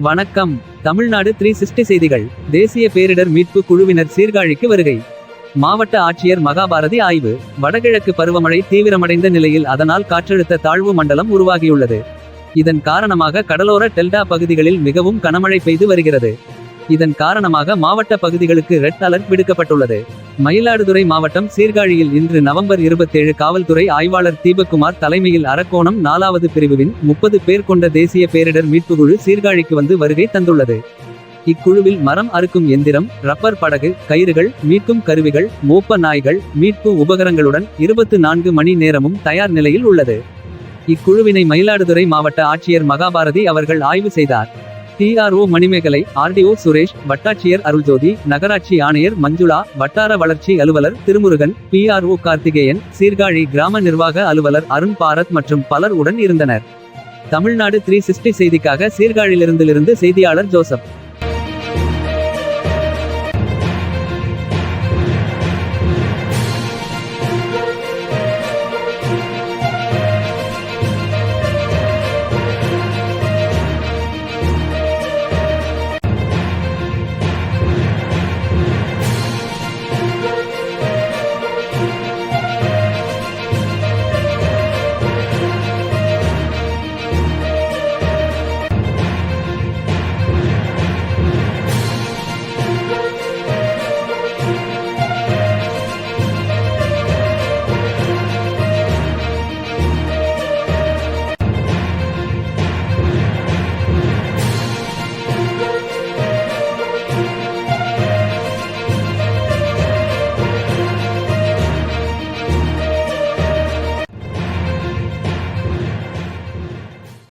வணக்கம். Tamil Nadu three sixty செய்திகள். தேசிய பேரிடர் மீட்பு குழுவினர் சீர்காழிக்கு வருகை. மாவட்ட ஆட்சியர் மகாபாரதி ஆய்வு. வடகிழக்கு பருவமழை தீவிரமடைந்த நிலையில் அதனால் காற்றழுத்த தாழ்வு மண்டலம் உருவாகியுள்ளது. இதன் காரணமாக கடலோர டெல்டா பகுதிகளில் மிகவும் கனமழை பெய்து வருகிறது. இதன் காரணமாக மாவட்ட பகுதிகளுக்கு ரெட் அலர்ட் விடுக்கப்பட்டுள்ளது. மயிலாடுதுறை மாவட்டம் சீர்காழியில் இன்று நவம்பர் இருபத்தேழு காவல்துறை ஆய்வாளர் தீபக்குமார் தலைமையில் அரக்கோணம் நாலாவது பிரிவுவின் முப்பது பேர் கொண்ட தேசிய பேரிடர் மீட்பு குழு சீர்காழிக்கு வந்து வருகை தந்துள்ளது. இக்குழுவில் மரம் அறுக்கும் எந்திரம் ரப்பர் படகு கயிறுகள் மீட்கும் கருவிகள் மோப்ப நாய்கள் மீட்பு உபகரணங்களுடன் இருபத்து நான்கு மணி நேரமும் தயார் நிலையில் உள்ளது. இக்குழுவினை மயிலாடுதுறை மாவட்ட ஆட்சியர் மகாபாரதி அவர்கள் ஆய்வு செய்தார். டிஆர்ஓ மணிமேகலை ஆர்டிஓ சுரேஷ் வட்டாட்சியர் அருள்ஜோதி நகராட்சி ஆணையர் மஞ்சுளா வட்டார வளர்ச்சி அலுவலர் திருமுருகன் பிஆர்ஓ கார்த்திகேயன் சீர்காழி கிராம நிர்வாக அலுவலர் அருண் பாரத் மற்றும் பலர் உடன் இருந்தனர். தமிழ்நாடு த்ரீ சிக்ஸ்டி செய்திக்காக சீர்காழியிலிருந்திலிருந்து செய்தியாளர் ஜோசப்.